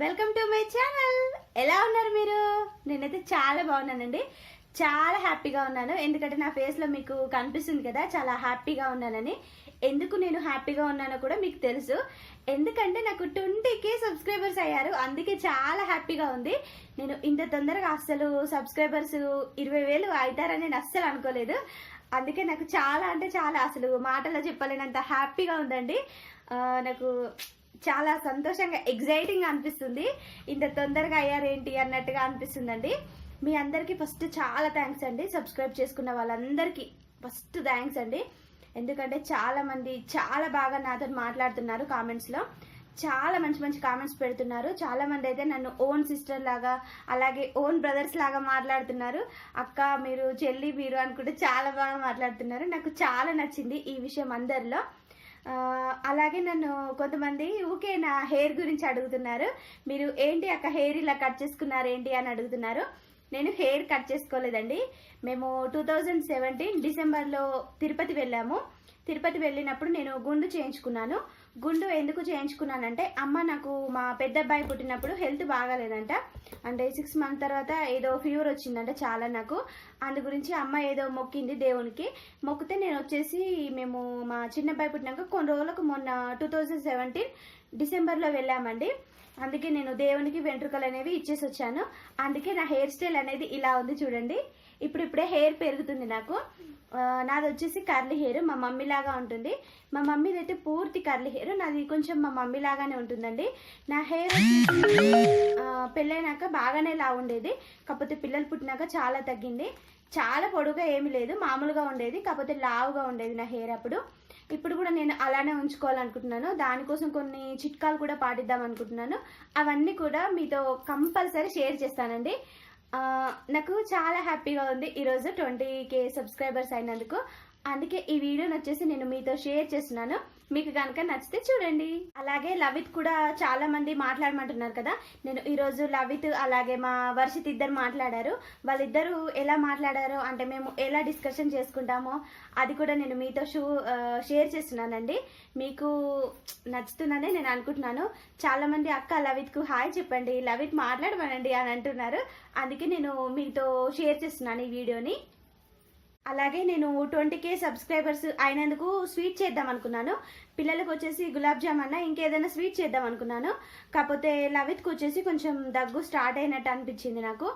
Welcome to my channel. ఎలా ఉన్నారు మీరు? నేనైతే చాలా బాగున్నానండి. చాలా హ్యాపీగా ఉన్నాను. ఎందుకంటే నా ఫేస్లో మీకు కనిపిస్తుంది కదా చాలా హ్యాపీగా ఉన్నానని. ఎందుకు నేను హ్యాపీగా ఉన్నానో కూడా మీకు తెలుసు. ఎందుకంటే నాకు ట్వంటీకే సబ్స్క్రైబర్స్ అయ్యారు. అందుకే చాలా హ్యాపీగా ఉంది. నేను ఇంత తొందరగా అస్సలు సబ్స్క్రైబర్స్ ఇరవై వేలు అవుతారని నేను అస్సలు అనుకోలేదు. అందుకే నాకు చాలా అంటే చాలా అసలు మాటల్లో చెప్పలేనంత హ్యాపీగా ఉందండి. నాకు చాలా సంతోషంగా ఎగ్జైటింగ్ అనిపిస్తుంది. ఇంత తొందరగా అయ్యారేంటి అన్నట్టుగా అనిపిస్తుందండి. మీ అందరికీ ఫస్ట్ చాలా థ్యాంక్స్ అండి. సబ్స్క్రైబ్ చేసుకున్న వాళ్ళందరికీ ఫస్ట్ థ్యాంక్స్ అండి. ఎందుకంటే చాలా మంది చాలా బాగా నాతో మాట్లాడుతున్నారు కామెంట్స్లో చాలా మంచి మంచి కామెంట్స్ పెడుతున్నారు. చాలా మంది అయితే నన్ను ఓన్ సిస్టర్ లాగా అలాగే ఓన్ బ్రదర్స్ లాగా మాట్లాడుతున్నారు. అక్క మీరు చెల్లి మీరు అనుకుంటే చాలా బాగా మాట్లాడుతున్నారు. నాకు చాలా నచ్చింది ఈ విషయం అందరిలో. అలాగే నన్ను కొంతమంది ఊకే నా హెయిర్ గురించి అడుగుతున్నారు. మీరు ఏంటి అక్క హెయిర్ ఇలా కట్ చేసుకున్నారు ఏంటి అని అడుగుతున్నారు. నేను హెయిర్ కట్ చేసుకోలేదండి. మేము టూ థౌజండ్ సెవెంటీన్ డిసెంబర్లో తిరుపతి వెళ్ళాము. తిరుపతి వెళ్ళినప్పుడు నేను గుండు చేయించుకున్నాను. గుండు ఎందుకు చేయించుకున్నానంటే అమ్మ నాకు మా పెద్ద అబ్బాయి పుట్టినప్పుడు హెల్త్ బాగాలేదంట. అంటే సిక్స్ మంత్ తర్వాత ఏదో ఫీవర్ వచ్చిందంట చాలా నాకు. అందు గురించి అమ్మ ఏదో మొక్కింది దేవునికి. మొక్కితే నేను వచ్చేసి మేము మా చిన్న అబ్బాయి పుట్టినాక కొన్ని రోజులకు మొన్న టూ థౌజండ్ సెవెంటీన్ డిసెంబర్లో వెళ్ళామండి. అందుకే నేను దేవునికి వెంట్రుకలు అనేవి ఇచ్చేసి వచ్చాను. అందుకే నా హెయిర్ స్టైల్ అనేది ఇలా ఉంది చూడండి. ఇప్పుడు ఇప్పుడే హెయిర్ పెరుగుతుంది నాకు. నాది వచ్చేసి కర్లీ హెయిర్ మా మమ్మీ లాగా ఉంటుంది. మా మమ్మీది అయితే పూర్తి కర్లీ హెయిర్ నాది కొంచెం మా మమ్మీ లాగానే ఉంటుందండి. నా హెయిర్ పెళ్ళైనాక బాగానే లా ఉండేది. కాకపోతే పిల్లలు పుట్టినాక చాలా తగ్గింది. చాలా పొడుగా ఏమీ లేదు మామూలుగా ఉండేది కాకపోతే లావుగా ఉండేది నా హెయిర్ అప్పుడు. ఇప్పుడు కూడా నేను అలానే ఉంచుకోవాలనుకుంటున్నాను. దానికోసం కొన్ని చిట్కాలు కూడా పాటిద్దాం అనుకుంటున్నాను అవన్నీ కూడా మీతో కంపల్సరీ షేర్ చేస్తానండి. నాకు చాలా హ్యాపీగా ఉంది ఈరోజు ట్వంటీ కే సబ్స్క్రైబర్స్ అయినందుకు. అందుకే ఈ వీడియోని వచ్చేసి నేను మీతో షేర్ చేస్తున్నాను. మీకు కనుక నచ్చితే చూడండి. అలాగే లవిత్ కూడా చాలా మంది మాట్లాడమంటున్నారు కదా. నేను ఈరోజు లవిత్ అలాగే మా వర్షిత్ ఇద్దరు మాట్లాడారు. వాళ్ళిద్దరూ ఎలా మాట్లాడారో? అంటే మేము ఎలా డిస్కషన్ చేసుకుంటామో అది కూడా నేను మీతో షూ షేర్ చేస్తున్నానండి. మీకు నచ్చుతుందని నేను అనుకుంటున్నాను. చాలా మంది అక్క లవిత్కు హాయ్ చెప్పండి. లవిత్ మాట్లాడమనండి అని అంటున్నారు. అందుకే నేను మీతో షేర్ చేస్తున్నాను ఈ వీడియోని. అలాగే నేను ట్వంటీ కే సబ్స్క్రైబర్స్ అయినందుకు స్వీట్ చేద్దాం అనుకున్నాను. పిల్లలకు వచ్చేసి గులాబ్ జామ్ అన్న ఇంకేదైనా స్వీట్ చేద్దాం అనుకున్నాను. కాకపోతే లవిత్కి వచ్చేసి కొంచెం దగ్గు స్టార్ట్ అయినట్టు అనిపించింది నాకు.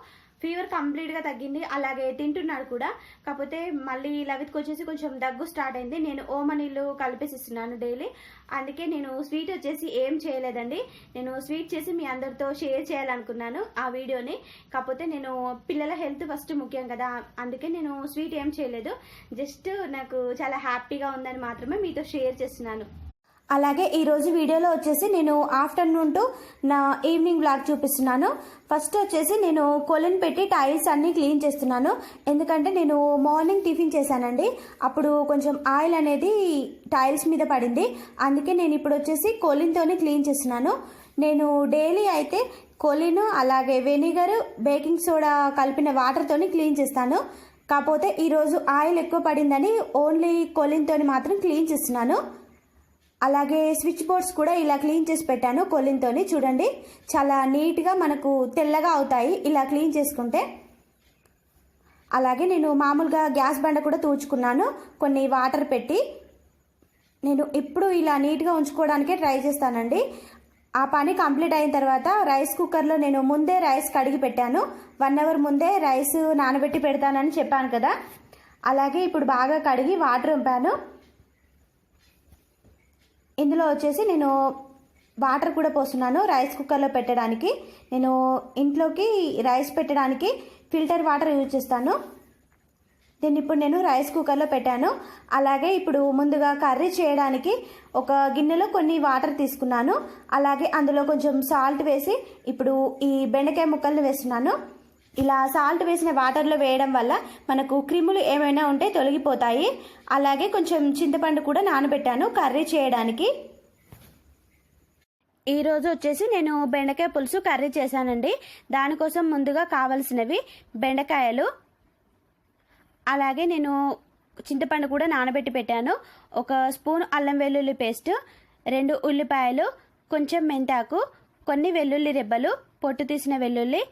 ఫీవర్ కంప్లీట్గా తగ్గింది. అలాగే తింటున్నాడు కూడా. కాకపోతే మళ్ళీ లవిత్కి వచ్చేసి కొంచెం దగ్గు స్టార్ట్ అయింది. నేను ఓమ నీళ్ళు కలిపేసిస్తున్నాను డైలీ. అందుకే నేను స్వీట్ వచ్చేసి ఏం చేయలేదండి. నేను స్వీట్ చేసి మీ అందరితో షేర్ చేయాలనుకున్నాను ఆ వీడియోని. కాకపోతే నేను పిల్లల హెల్త్ ఫస్ట్ ముఖ్యం కదా. అందుకే నేను స్వీట్ ఏం చేయలేదు. జస్ట్ నాకు చాలా హ్యాపీగా ఉందని మాత్రమే మీతో షేర్ చేస్తున్నాను. అలాగే ఈరోజు వీడియోలో వచ్చేసి నేను ఆఫ్టర్నూన్ టు నా ఈవినింగ్ బ్లాగ్ చూపిస్తున్నాను. ఫస్ట్ వచ్చేసి నేను కొలిన్ పెట్టి టైల్స్ అన్నీ క్లీన్ చేస్తున్నాను. ఎందుకంటే నేను మార్నింగ్ టిఫిన్ చేశానండి. అప్పుడు కొంచెం ఆయిల్ అనేది టైల్స్ మీద పడింది. అందుకే నేను ఇప్పుడు వచ్చేసి కొలిన్తోనే క్లీన్ చేస్తున్నాను. నేను డైలీ అయితే కొలిన్ అలాగే వెనిగర్ బేకింగ్ సోడా కలిపిన వాటర్తోని క్లీన్ చేస్తాను. కాకపోతే ఈరోజు ఆయిల్ ఎక్కువ పడిందని ఓన్లీ కొలిన్తోని మాత్రం క్లీన్ చేస్తున్నాను. అలాగే స్విచ్ బోర్డ్స్ కూడా ఇలా క్లీన్ చేసి పెట్టాను కొలిన్తోని చూడండి చాలా నీట్గా మనకు తెల్లగా అవుతాయి ఇలా క్లీన్ చేసుకుంటే. అలాగే నేను మామూలుగా గ్యాస్ బండ కూడా తూచుకున్నాను కొన్ని వాటర్ పెట్టి. నేను ఎప్పుడు ఇలా నీట్గా ఉంచుకోవడానికే ట్రై చేస్తానండి. ఆ పని కంప్లీట్ అయిన తర్వాత రైస్ కుక్కర్లో నేను ముందే రైస్ కడిగి పెట్టాను. వన్ అవర్ ముందే రైస్ నానబెట్టి పెడతానని చెప్పాను కదా. అలాగే ఇప్పుడు బాగా కడిగి వాటర్ ఉంపాను. ఇందులో వచ్చేసి నేను వాటర్ కూడా పోస్తున్నాను రైస్ కుక్కర్లో పెట్టడానికి. నేను ఇంట్లోకి రైస్ పెట్టడానికి ఫిల్టర్ వాటర్ యూజ్ చేస్తాను. దీన్ని ఇప్పుడు నేను రైస్ కుక్కర్లో పెట్టాను. అలాగే ఇప్పుడు ముందుగా కర్రీ చేయడానికి ఒక గిన్నెలో కొన్ని వాటర్ తీసుకున్నాను. అలాగే అందులో కొంచెం సాల్ట్ వేసి ఇప్పుడు ఈ బెండకాయ ముక్కల్ని వేస్తున్నాను. ఇలా సాల్ట్ వేసిన వాటర్లో వేయడం వల్ల మనకు క్రిములు ఏమైనా ఉంటే తొలగిపోతాయి. అలాగే కొంచెం చింతపండు కూడా నానబెట్టాను కర్రీ చేయడానికి. ఈరోజు వచ్చేసి నేను బెండకాయ పులుసు కర్రీ చేశానండి. దానికోసం ముందుగా కావలసినవి బెండకాయలు. అలాగే నేను చింతపండు కూడా నానబెట్టి పెట్టాను. ఒక స్పూన్ అల్లం వెల్లుల్లి పేస్ట్ రెండు ఉల్లిపాయలు కొంచెం మెంతాకు కొన్ని వెల్లుల్లి రెబ్బలు పొట్టు తీసిన వెల్లుల్లి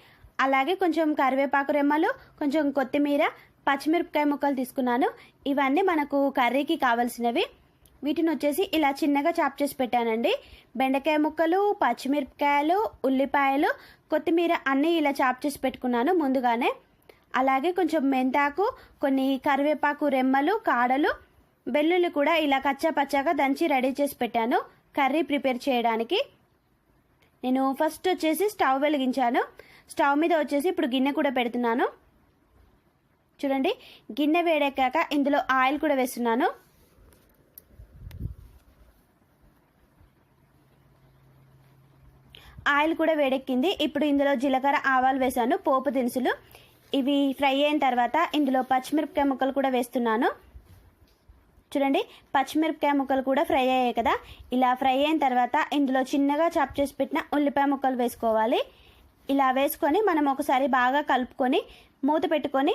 అలాగే కొంచెం కరివేపాకు రెమ్మలు కొంచెం కొత్తిమీర పచ్చిమిరపకాయ ముక్కలు తీసుకున్నాను. ఇవన్నీ మనకు కర్రీకి కావాల్సినవి. వీటిని వచ్చేసి ఇలా చిన్నగా చాప్ చేసి పెట్టానండి. బెండకాయ ముక్కలు పచ్చిమిరపకాయలు ఉల్లిపాయలు కొత్తిమీర అన్నీ ఇలా చాప్ చేసి పెట్టుకున్నాను ముందుగానే. అలాగే కొంచెం మెంతాకు కొన్ని కరివేపాకు రెమ్మలు కాడలు వెల్లుల్లి కూడా ఇలా కచ్చా పచ్చాగా దంచి రెడీ చేసి పెట్టాను కర్రీ ప్రిపేర్ చేయడానికి. నేను ఫస్ట్ వచ్చేసి స్టవ్ వెలిగించాను. స్టవ్ మీద వచ్చేసి ఇప్పుడు గిన్నె కూడా పెడుతున్నాను. చూడండి గిన్నె వేడెక్కాక ఇందులో ఆయిల్ కూడా వేస్తున్నాను. ఆయిల్ కూడా వేడెక్కింది. ఇప్పుడు ఇందులో జీలకర్ర ఆవాలు వేసాను పోపు దినుసులు. ఇవి ఫ్రై అయిన తర్వాత ఇందులో పచ్చిమిరపకాయ ముక్కలు కూడా వేస్తున్నాను. చూడండి పచ్చిమిరపకాయ ముక్కలు కూడా ఫ్రై అయ్యాయి కదా. ఇలా ఫ్రై అయిన తర్వాత ఇందులో చిన్నగా చాప్ చేసి పెట్టిన ఉల్లిపాయ ముక్కలు వేసుకోవాలి. ఇలా వేసుకొని మనం ఒకసారి బాగా కలుపుకొని మూత పెట్టుకొని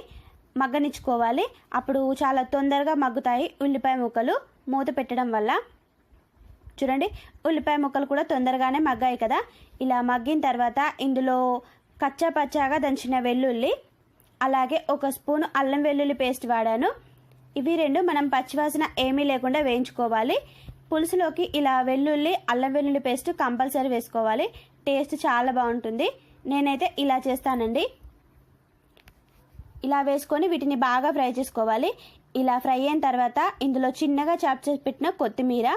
మగ్గనిచ్చుకోవాలి. అప్పుడు చాలా తొందరగా మగ్గుతాయి ఉల్లిపాయ ముక్కలు. మూత పెట్టడం వల్ల చూడండి ఉల్లిపాయ ముక్కలు కూడా తొందరగానే మగ్గాయి కదా. ఇలా మగ్గిన తర్వాత ఇందులో కచ్చా పచ్చాగా దంచిన వెల్లుల్లి అలాగే ఒక స్పూను అల్లం వెల్లుల్లి పేస్ట్ వాడాను. ఇవి రెండు మనం పచ్చివాసన ఏమీ లేకుండా వేయించుకోవాలి. పులుసులోకి ఇలా వెల్లుల్లి అల్లం వెల్లుల్లి పేస్ట్ కంపల్సరీ వేసుకోవాలి. టేస్ట్ చాలా బాగుంటుంది. నేనైతే ఇలా చేస్తానండి. ఇలా వేసుకొని వీటిని బాగా ఫ్రై చేసుకోవాలి. ఇలా ఫ్రై అయిన తర్వాత ఇందులో చిన్నగా చాప్ చేసి పెట్టిన కొత్తిమీర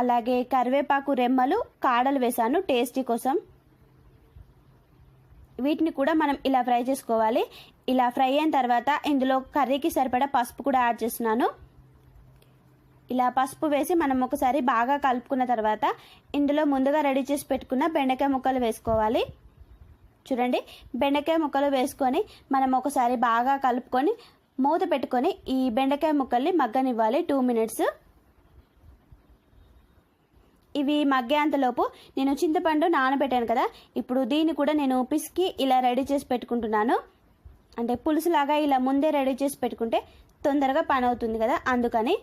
అలాగే కరివేపాకు రెమ్మలు కాడలు వేసాను టేస్టీ కోసం. వీటిని కూడా మనం ఇలా ఫ్రై చేసుకోవాలి. ఇలా ఫ్రై అయిన తర్వాత ఇందులో కర్రీకి సరిపడా పసుపు కూడా యాడ్ చేస్తున్నాను. ఇలా పసుపు వేసి మనం ఒకసారి బాగా కలుపుకున్న తర్వాత ఇందులో ముందుగా రెడీ చేసి పెట్టుకున్న బెండకాయ ముక్కలు వేసుకోవాలి. చూడండి. బెండకాయ ముక్కలు వేసుకొని మనం ఒకసారి బాగా కలుపుకొని మూత పెట్టుకొని ఈ బెండకాయ ముక్కల్ని మగ్గనివ్వాలి టూ మినిట్స్. ఇవి మగ్గేంతలోపు నేను చింతపండు నానబెట్టాను కదా ఇప్పుడు దీన్ని కూడా నేను పిసికి ఇలా రెడీ చేసి పెట్టుకుంటున్నాను. అంటే పులుసులాగా ఇలా ముందే రెడీ చేసి పెట్టుకుంటే తొందరగా పని అవుతుంది కదా అందుకని.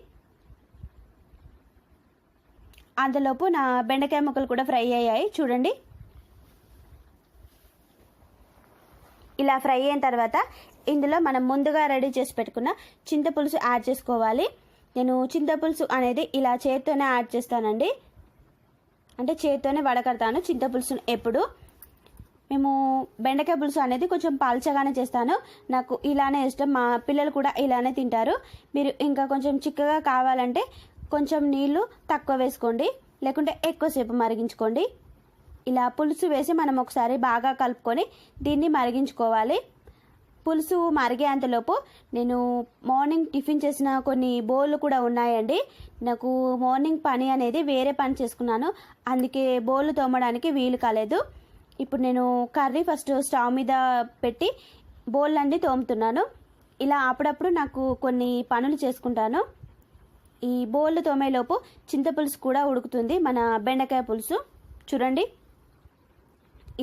అంతలోపు నా బెండకాయ ముక్కలు కూడా ఫ్రై అయ్యాయి. చూడండి. ఇలా ఫ్రై అయిన తర్వాత ఇందులో మనం ముందుగా రెడీ చేసి పెట్టుకున్న చింతపులుసు యాడ్ చేసుకోవాలి. నేను చింతపులుసు అనేది ఇలా చేతితోనే యాడ్ చేస్తానండి. అంటే చేతితోనే వడకడతాను చింతపులుసును ఎప్పుడు. మేము బెండకాయ పులుసు అనేది కొంచెం పాల్చగానే చేస్తాను. నాకు ఇలానే ఇష్టం. మా పిల్లలు కూడా ఇలానే తింటారు. మీరు ఇంకా కొంచెం చిక్కగా కావాలంటే కొంచెం నీళ్ళు తక్కువ వేసుకోండి. లేకుంటే ఎక్కువసేపు మరిగించుకోండి. ఇలా పులుసు వేసి మనం ఒకసారి బాగా కలుపుకొని దీన్ని మరిగించుకోవాలి. పులుసు మరిగేంతలోపు నేను మార్నింగ్ టిఫిన్ చేసిన కొన్ని బౌళ్ళు కూడా ఉన్నాయండి. నాకు మార్నింగ్ పని అనేది వేరే పని చేసుకున్నాను. అందుకే బౌళ్ళు తోమడానికి వీలు కాలేదు. ఇప్పుడు నేను కర్రీ ఫస్ట్ స్టవ్ మీద పెట్టి బౌల్ అన్నీ తోముతున్నాను. ఇలా అప్పుడప్పుడు నాకు కొన్ని పనులు చేసుకుంటాను. ఈ బౌళ్ళు తోమేలోపు చింతపులుసు కూడా ఉడుకుతుంది. మన బెండకాయ పులుసు. చూడండి.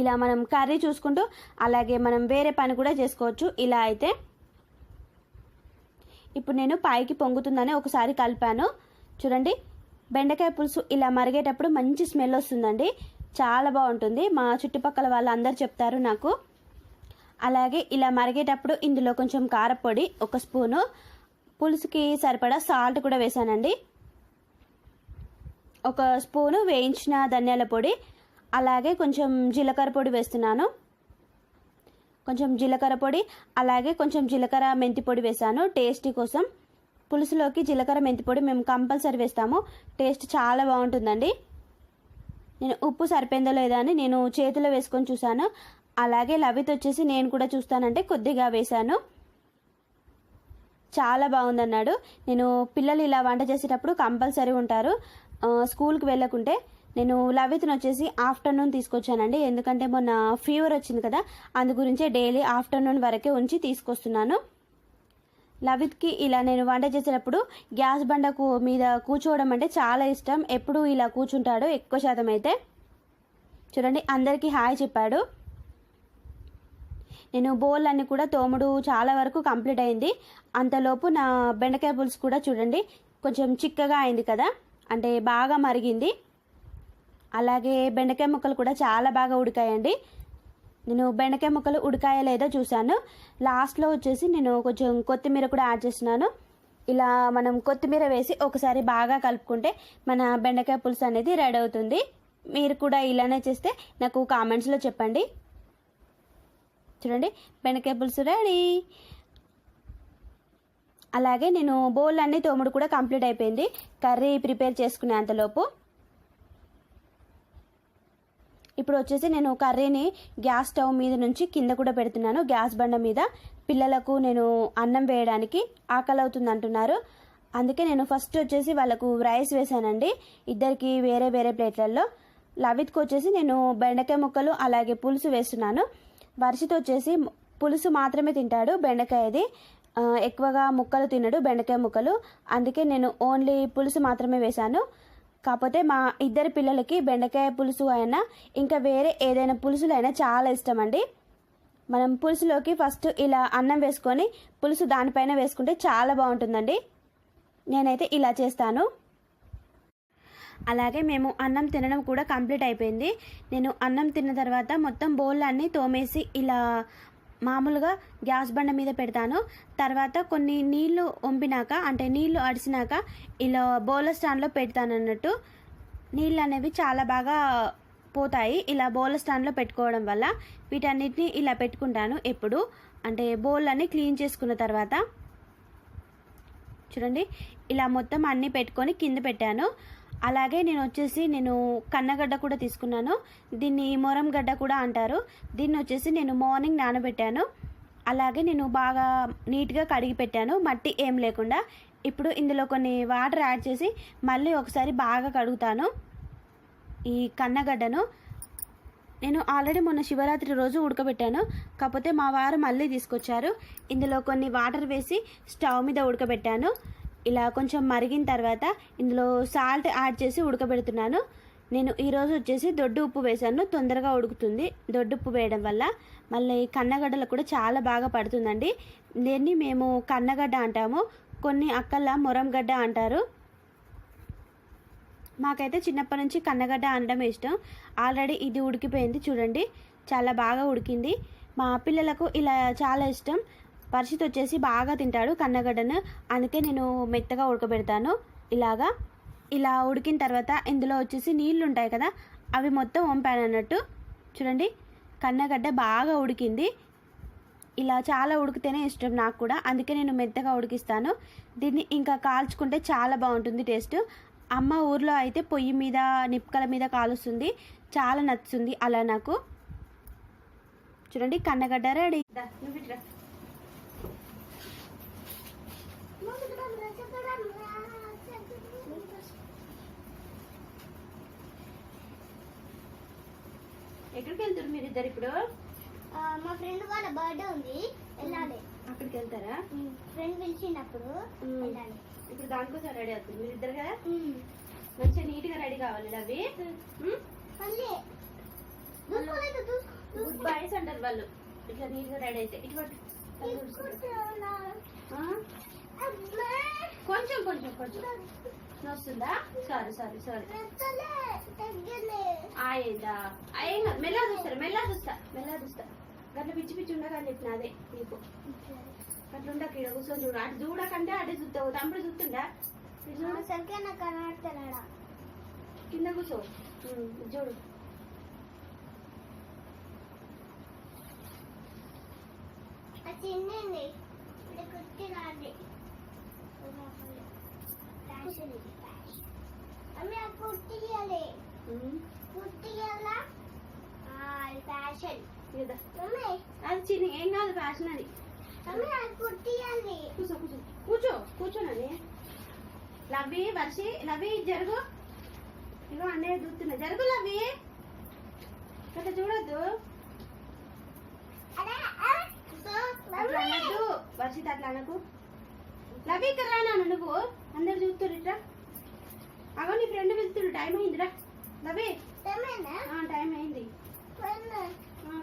ఇలా మనం కర్రీ చూసుకుంటూ అలాగే మనం వేరే పని కూడా చేసుకోవచ్చు. ఇలా అయితే ఇప్పుడు నేను పైకి పొంగుతుందని ఒకసారి కలిపాను. చూడండి బెండకాయ పులుసు ఇలా మరిగేటప్పుడు మంచి స్మెల్ వస్తుందండి. చాలా బాగుంటుంది. మా చుట్టుపక్కల వాళ్ళందరూ చెప్తారు నాకు. అలాగే ఇలా మరిగేటప్పుడు ఇందులో కొంచెం కారపొడి ఒక స్పూను. పులుసుకి సరిపడా సాల్ట్ కూడా వేసానండి ఒక స్పూను వేయించిన ధనియాల పొడి అలాగే కొంచెం జీలకర్ర పొడి వేస్తున్నాను. కొంచెం జీలకర్ర పొడి అలాగే కొంచెం జీలకర్ర మెంతి పొడి వేసాను టేస్టీ కోసం పులుసులోకి జీలకర్ర మెంతి పొడి మేము కంపల్సరీ వేస్తాము. టేస్ట్ చాలా బాగుంటుందండి. నేను ఉప్పు సరిపోయిందో లేదా అని నేను చేతిలో వేసుకొని చూశాను. అలాగే లవిత్ వచ్చేసి నేను కూడా చూస్తానంటే కొద్దిగా వేశాను. చాలా బాగుందన్నాడు. నేను పిల్లలు ఇలా వంట చేసేటప్పుడు కంపల్సరీ ఉంటారు. స్కూల్కి వెళ్ళకుంటే నేను లవిత్ని వచ్చేసి ఆఫ్టర్నూన్ తీసుకొచ్చానండి. ఎందుకంటే మొన్న ఫీవర్ వచ్చింది కదా అందు గురించే డైలీ ఆఫ్టర్నూన్ వరకే ఉంచి తీసుకొస్తున్నాను. లవిత్కి ఇలా నేను వంట చేసేటప్పుడు గ్యాస్ బండకు మీద కూర్చోవడం అంటే చాలా ఇష్టం. ఎప్పుడు ఇలా కూర్చుంటాడు ఎక్కువ శాతం అయితే. చూడండి అందరికీ హాయ్ చెప్పాడు. నేను బౌల్ అన్ని కూడా తోముడు చాలా వరకు కంప్లీట్ అయింది. అంతలోపు నా బెండకాయ పులుసు కూడా చూడండి కొంచెం చిక్కగా అయింది కదా అంటే బాగా మరిగింది. అలాగే బెండకాయ ముక్కలు కూడా చాలా బాగా ఉడికాయండి. నేను బెండకాయ ముక్కలు ఉడికాయో లేదో చూశాను. లాస్ట్లో వచ్చేసి నేను కొంచెం కొత్తిమీర కూడా యాడ్ చేస్తున్నాను. ఇలా మనం కొత్తిమీర వేసి ఒకసారి బాగా కలుపుకుంటే మన బెండకాయ పులుసు అనేది రెడీ అవుతుంది. మీరు కూడా ఇలానే చేస్తే నాకు కామెంట్స్లో చెప్పండి. చూడండి బెండకాయ పులుసు రెడీ. అలాగే నేను బౌల్ అన్ని తోముడు కూడా కంప్లీట్ అయిపోయింది. కర్రీ ప్రిపేర్ చేసుకునే అంతలోపు ఇప్పుడు వచ్చేసి నేను కర్రీని గ్యాస్ స్టవ్ మీద నుంచి కింద కూడా పెడుతున్నాను. గ్యాస్ బండ మీద పిల్లలకు నేను అన్నం వేయడానికి ఆకలి అవుతుంది అంటున్నారు అందుకే నేను ఫస్ట్ వచ్చేసి వాళ్ళకు రైస్ వేసానండి ఇద్దరికి వేరే వేరే ప్లేట్లలో లవిత్కి వచ్చేసి నేను బెండకాయ ముక్కలు అలాగే పులుసు వేస్తున్నాను. వర్షిత్ వచ్చేసి పులుసు మాత్రమే తింటాడు బెండకాయది. ఎక్కువగా ముక్కలు తినడు బెండకాయ ముక్కలు. అందుకే నేను ఓన్లీ పులుసు మాత్రమే వేశాను. కాకపోతే మా ఇద్దరు పిల్లలకి బెండకాయ పులుసు అయినా ఇంకా వేరే ఏదైనా పులుసులు అయినా చాలా ఇష్టం అండి మనం పులుసులోకి ఫస్ట్ ఇలా అన్నం వేసుకొని పులుసు దానిపైన వేసుకుంటే చాలా బాగుంటుందండి. నేనైతే ఇలా చేస్తాను. అలాగే మేము అన్నం తినడం కూడా కంప్లీట్ అయిపోయింది. నేను అన్నం తిన్న తర్వాత మొత్తం బౌల్ అన్నీ తోమేసి ఇలా మామూలుగా గ్యాస్ బండ మీద పెడతాను. తర్వాత కొన్ని నీళ్ళు వంపినాక అంటే నీళ్ళు అడిసినాక ఇలా బౌల స్టాండ్లో పెడతాను అన్నట్టు. నీళ్ళు అనేవి చాలా బాగా పోతాయి. ఇలా బౌల్ స్టాండ్లో పెట్టుకోవడం వల్ల వీటన్నిటిని ఇలా పెట్టుకుంటాను ఎప్పుడు. అంటే బౌల్ అన్ని క్లీన్ చేసుకున్న తర్వాత. చూడండి ఇలా మొత్తం అన్నీ పెట్టుకొని కింద పెట్టాను. అలాగే నేను వచ్చేసి నేను కన్నగడ్డ కూడా తీసుకున్నాను. దీన్ని మొరం గడ్డ కూడా అంటారు. దీన్ని వచ్చేసి నేను మార్నింగ్ నానబెట్టాను. అలాగే నేను బాగా నీట్గా కడిగి పెట్టాను. మట్టి ఏం లేకుండా. ఇప్పుడు ఇందులో కొన్ని వాటర్ యాడ్ చేసి మళ్ళీ ఒకసారి బాగా కడుగుతాను. ఈ కన్నగడ్డను నేను ఆల్రెడీ మొన్న శివరాత్రి రోజు ఉడకబెట్టాను. కాకపోతే మా వారు మళ్ళీ తీసుకొచ్చారు. ఇందులో కొన్ని వాటర్ వేసి స్టవ్ మీద ఉడకబెట్టాను. ఇలా కొంచెం మరిగిన తర్వాత ఇందులో సాల్ట్ యాడ్ చేసి ఉడకబెడుతున్నాను. నేను ఈరోజు వచ్చేసి దొడ్డు ఉప్పు వేశాను తొందరగా ఉడుకుతుంది. దొడ్డు ఉప్పు వేయడం వల్ల మళ్ళీ కన్నగడ్డలు కూడా చాలా బాగా పడుతుందండి. దీన్ని మేము కన్నగడ్డ అంటాము. కొన్ని అక్కల మొరంగడ్డ అంటారు. మాకైతే చిన్నప్పటి నుంచి కన్నగడ్డ అనడం ఇష్టం. ఆల్రెడీ ఇది ఉడికిపోయింది చూడండి. చాలా బాగా ఉడికింది. మా పిల్లలకు ఇలా చాలా ఇష్టం. పరిస్థితి వచ్చేసి బాగా తింటాడు కన్నగడ్డను. అందుకే నేను మెత్తగా ఉడకబెడతాను. ఇలాగా. ఇలా ఉడికిన తర్వాత ఇందులో వచ్చేసి నీళ్ళు ఉంటాయి కదా అవి మొత్తం వంపాను అన్నట్టు చూడండి కన్నగడ్డ బాగా ఉడికింది. ఇలా చాలా ఉడికితేనే ఇష్టం నాకు కూడా. అందుకే నేను మెత్తగా ఉడికిస్తాను. దీన్ని ఇంకా కాల్చుకుంటే చాలా బాగుంటుంది టేస్ట్. అమ్మ ఊర్లో అయితే పొయ్యి మీద నిప్పుకల మీద కాలుస్తుంది. చాలా నచ్చుతుంది అలా నాకు. చూడండి కన్నగడ్డ రెడీ నువ్వు ఇట్రా. ఎక్కడికి వెళ్తారు మీరు ఇద్దరు ఇప్పుడు మా ఫ్రెండ్ వాళ్ళ బర్త్డే ఉంది వెళ్ళాలి అక్కడికి వెళ్తారా ఫ్రెండ్ పిలిచినప్పుడు. వెళ్ళాలి ఇప్పుడు దానికోసం రెడీ అవుతుంది మీరు ఇద్దరు కదా. మంచిగా నీట్గా రెడీ కావాలి అవి గుడ్. బాయ్స్ అంటారు వాళ్ళు ఇట్లా నీట్గా రెడీ అయితే ఇటు పట్టు. కళ్ళు తుడుచుకో. తీసుకుంటున్నా. ఆ? అమ్మా. కొంచెం కొంచెం కొంచెం వస్తుందా సారీ సారీ సారీ ఆయేదా? అయ్యేం కాదు మెల్లగా చూస్తారు మెల్లగా చూస్తా మెల్లగా చూస్తా. గట్ల పిచ్చి పిచ్చి ఉండకని చెప్పిన అదే నీకు. అట్లా ఉండక ఇక్కడ కూర్చొని చూడు. అటు చూడకంటే అటు చూస్తావు తమ్ముడు చూస్తుండా? సరిగ్గా నాకు కనబడతలేడా? కింద కూర్చో. చూడు. చిన్నది? రాది అమ్మ ఆ కుట్టి అది చిన్న ఏం కాదు ఫ్యాషన్ అది. కూర్చో కూర్చో. కూర్చో కూర్చోనని లవ్వి వర్షి లవ్వి జరుగు. ఇగో అన్నయ్య చూస్తున్నా. జరుగు లవ్వి. అట్లా చూడొద్దు అనద్దు వర్షిత అట్లా అనకు. లవ్వి ఇక్కడ రానా నువ్వు. అందరు చూస్తున్నారు ఇట్లా. అగో నీ ఫ్రెండ్ వెళ్తుడు టైం అయిందిరా. ఆ, టైం అయింది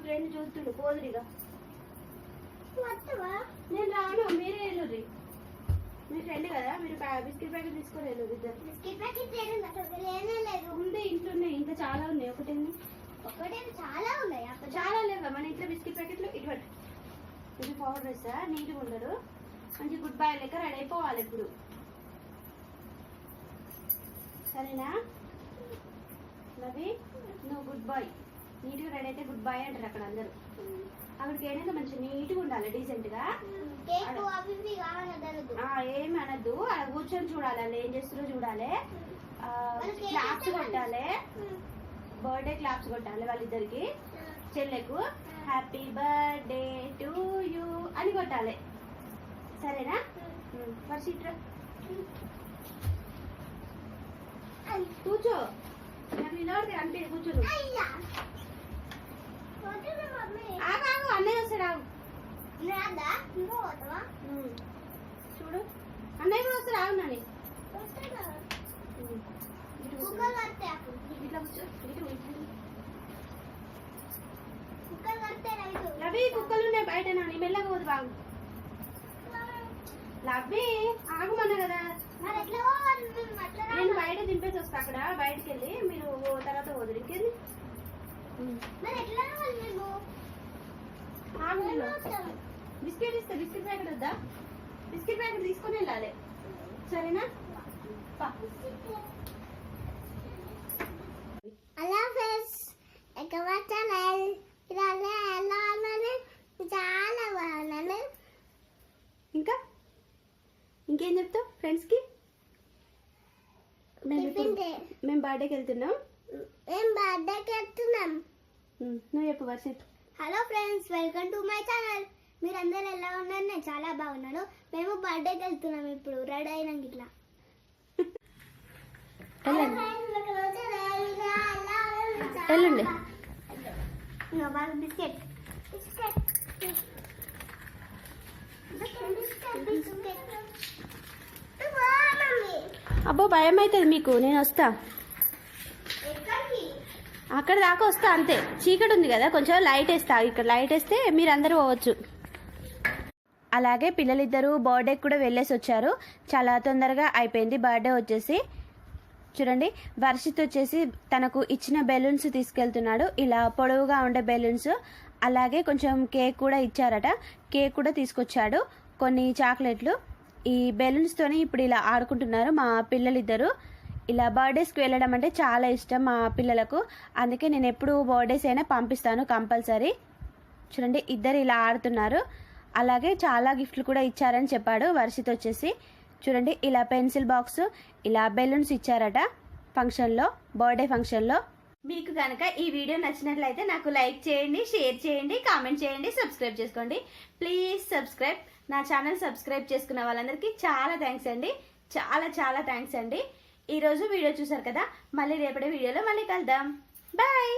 ఫ్రెండ్ చూస్తుడు పోదురిగా. నేను రాను మీరే వెళ్ళుర్రి. మీ ఫ్రెండ్ కదా మీరు బిస్కెట్ ప్యాకెట్ తీసుకొని వెళ్ళదు ఇద్దరు. బిస్కెట్ ప్యాకెట్ ఉంది ఇంట్లో ఉన్నాయి ఇంకా చాలా ఉన్నాయి. ఒకటి ఉంది. ఒకటే చాలా ఉన్నాయి చాలా లేవా మన ఇంట్లో బిస్కెట్ ప్యాకెట్లు ఇటువంటి. ఇది పౌడర్ వేస్తా నీట్గా ఉండరు మంచి గుడ్ బై లెక్క రెడీ అయిపోవాలి ఇప్పుడు. సరేనా? నవి నువ్వు గుడ్ బాయ్ నీట్గా రెడీ అయితే గుడ్ బాయ్ అంటారు అక్కడ అందరూ. అక్కడికి ఏదైనా మంచి నీట్గా ఉండాలి డీసెంట్గా ఏమి అనద్దు. అలా కూర్చొని చూడాలి వాళ్ళు ఏం చేస్తారో చూడాలి. క్లాప్స్? కొట్టాలి. బర్త్డే క్లాప్స్ కొట్టాలి వాళ్ళిద్దరికి. చెల్లెకు హ్యాపీ బర్త్డే టు యూ అని కొట్టాలి. సరేనా? వర్షిట్రా కూర్చో. అన్నయ్య వస్తాడు. చూడు అన్నయ్య కూడా వస్తాడు ఆగు నాని లవి కుక్కలు ఉన్నాయి బయట నాని మెల్లగా పోదు బాగు లవ్వి ఆగమన్నా కదా నేను? బయట దింపేసి వస్తా అక్కడ బయటికి వెళ్ళి మీరు తర్వాత ఇంకేంది. వస్తాము. బిస్కెట్ ఇస్తా బిస్కెట్ ప్యాకెట్ వద్దా? బిస్కెట్ ప్యాకెట్ తీసుకొని వెళ్ళాలి. సరేనా. హలో ఫ్రెండ్స్ ఎక్కువ ఛానల్ ఇలా ఎలా ఉన్నాను చాలా బాగున్నాను ఇంకా? ఇంకేం చెప్తావు? ఫ్రెండ్స్కి మేము టిఫిన్ ఇప్పుడు- డే. మేము బర్త్డేకి వెళ్తున్నాం మేము బర్త్డేకి వెళ్తున్నాం. నువ్వు చెప్పు Varshith. Hello friends welcome to my channel మీరందరూ ఎలా ఉన్నారు? నేను చాలా బాగున్నాను. మేము బర్త్డేకి వెళ్తున్నాం ఇప్పుడు రెడీ అయినాక ఇట్లా. వెళ్ళండి. బిస్కెట్. అబ్బో భయం అవుతుంది మీకు. నేను వస్తా. అక్కడ దాకా వస్తా అంతే. చీకటి ఉంది కదా కొంచెం లైట్ వేస్తా. ఇక్కడ లైట్ వేస్తే మీరు అందరూ పోవచ్చు. అలాగే పిల్లలిద్దరూ బర్త్డేకి కూడా వెళ్ళేసి వచ్చారు. చాలా తొందరగా అయిపోయింది బర్త్డే వచ్చేసి. చూడండి వర్షిత్ వచ్చేసి తనకు ఇచ్చిన బెలూన్స్ తీసుకెళ్తున్నాడు. ఇలా పొడవుగా ఉండే బెలూన్స్. అలాగే కొంచెం కేక్ కూడా ఇచ్చారట. కేక్ కూడా తీసుకొచ్చాడు. కొన్ని చాక్లెట్లు. ఈ బెలూన్స్తోనే ఇప్పుడు ఇలా ఆడుకుంటున్నారు మా పిల్లలిద్దరూ. ఇలా బర్త్డేస్కి వెళ్ళడం అంటే చాలా ఇష్టం మా పిల్లలకు. అందుకే నేను ఎప్పుడు బర్త్డేస్ అయినా పంపిస్తాను కంపల్సరీ. చూడండి ఇద్దరు ఇలా ఆడుతున్నారు. అలాగే చాలా గిఫ్ట్లు కూడా ఇచ్చారని చెప్పాడు వర్షిత్ వచ్చేసి. చూడండి ఇలా పెన్సిల్ బాక్స్ ఇలా బెలూన్స్ ఇచ్చారట ఫంక్షన్లో బర్త్డే ఫంక్షన్లో. మీకు కనుక ఈ వీడియో నచ్చినట్లయితే నాకు లైక్ చేయండి షేర్ చేయండి కామెంట్ చేయండి సబ్స్క్రైబ్ చేసుకోండి. Please subscribe. నా ఛానల్ సబ్స్క్రైబ్ చేసుకున్న వాళ్ళందరికీ చాలా థ్యాంక్స్ అండి. చాలా చాలా థ్యాంక్స్ అండి. ఈరోజు వీడియో చూసారు కదా? మళ్ళీ రేపటి వీడియోలో మళ్ళీ కలుద్దాం. బాయ్